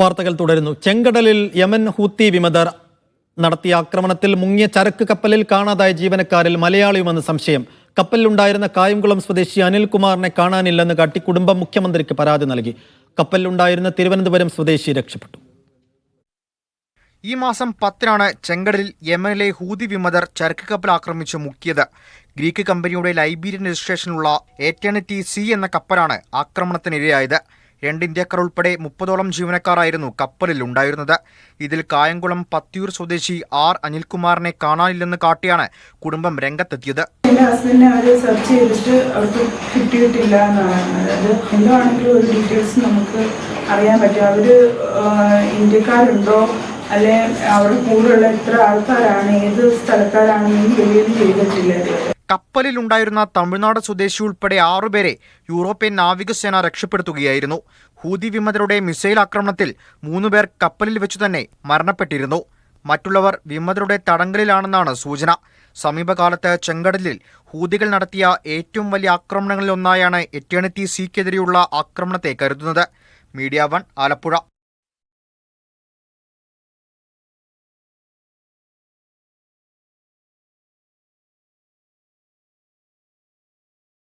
വാർത്തകൾ തുടരുന്നു. ചെങ്കടലിൽ യമൻ ഹൂത്തി വിമതർ നടത്തിയ ആക്രമണത്തിൽ മുങ്ങിയ ചരക്ക് കപ്പലിൽ കാണാതായ ജീവനക്കാരിൽ മലയാളിയുമെന്ന് സംശയം. കപ്പലിലുണ്ടായിരുന്ന കായംകുളം സ്വദേശി അനിൽകുമാറിനെ കാണാനില്ലെന്ന് കാട്ടി കുടുംബം മുഖ്യമന്ത്രിക്ക് പരാതി നൽകി. കപ്പലിലുണ്ടായിരുന്ന തിരുവനന്തപുരം സ്വദേശി രക്ഷപ്പെട്ടു. ഈ മാസം പത്തിനാണ് ചെങ്കടലിൽ യമനിലെ ഹൂതി വിമതർ ചരക്ക് കപ്പൽ ആക്രമിച്ച് മുക്കിയത്. ഗ്രീക്ക് കമ്പനിയുടെ ലൈബീരിയൻ രജിസ്ട്രേഷനുള്ള ഏറ്റേണിറ്റി സി എന്ന കപ്പലാണ് ആക്രമണത്തിനിരയായത്. രണ്ട് ഇന്ത്യക്കാർ ഉൾപ്പെടെ മുപ്പതോളം ജീവനക്കാരായിരുന്നു കപ്പലിൽ ഉണ്ടായിരുന്നത് ഇതിൽ കായംകുളം പത്തിയൂർ സ്വദേശി ആർ അനിൽകുമാറിനെ കാണാനില്ലെന്ന് കാട്ടിയാണ് കുടുംബം രംഗത്തെത്തിയത്. എന്റെ ഹസ്ബൻഡിനെ അവർ സെർച്ച് ചെയ്തിട്ട് അവർക്ക് കിട്ടിയിട്ടില്ല എന്നാണ് പറഞ്ഞത്. അത് എന്താണെങ്കിലും ഒരു ഡീറ്റെയിൽസ് നമുക്ക് അറിയാൻ പറ്റും. അവർ ഇന്ത്യക്കാരുണ്ടോ? അല്ലെ അവരുടെ കൂടെയുള്ള എത്ര ആൾക്കാരാണ് ഏത് സ്ഥലക്കാരാണെന്നും വെളിയിൽ ചെയ്തിട്ടില്ല ഉണ്ടായിരുന്ന തമിഴ്നാട് സ്വദേശി ഉൾപ്പെടെ ആറുപേരെ യൂറോപ്യൻ നാവികസേന രക്ഷപ്പെടുത്തുകയായിരുന്നു. ഹൂതി വിമതരുടെ മിസൈൽ ആക്രമണത്തിൽ മൂന്നുപേർ കപ്പലിൽ വെച്ചു തന്നെ മരണപ്പെട്ടിരുന്നു. മറ്റുള്ളവർ വിമതരുടെ തടങ്കലിലാണെന്നാണ് സൂചന. സമീപകാലത്ത് ചെങ്കടലിൽ ഹൂതികൾ നടത്തിയ ഏറ്റവും വലിയ ആക്രമണങ്ങളിലൊന്നായാണ് എറ്റേണിറ്റി സിക്കെതിരെയുള്ള ആക്രമണത്തെ കരുതുന്നത്. Media one Alappuzha.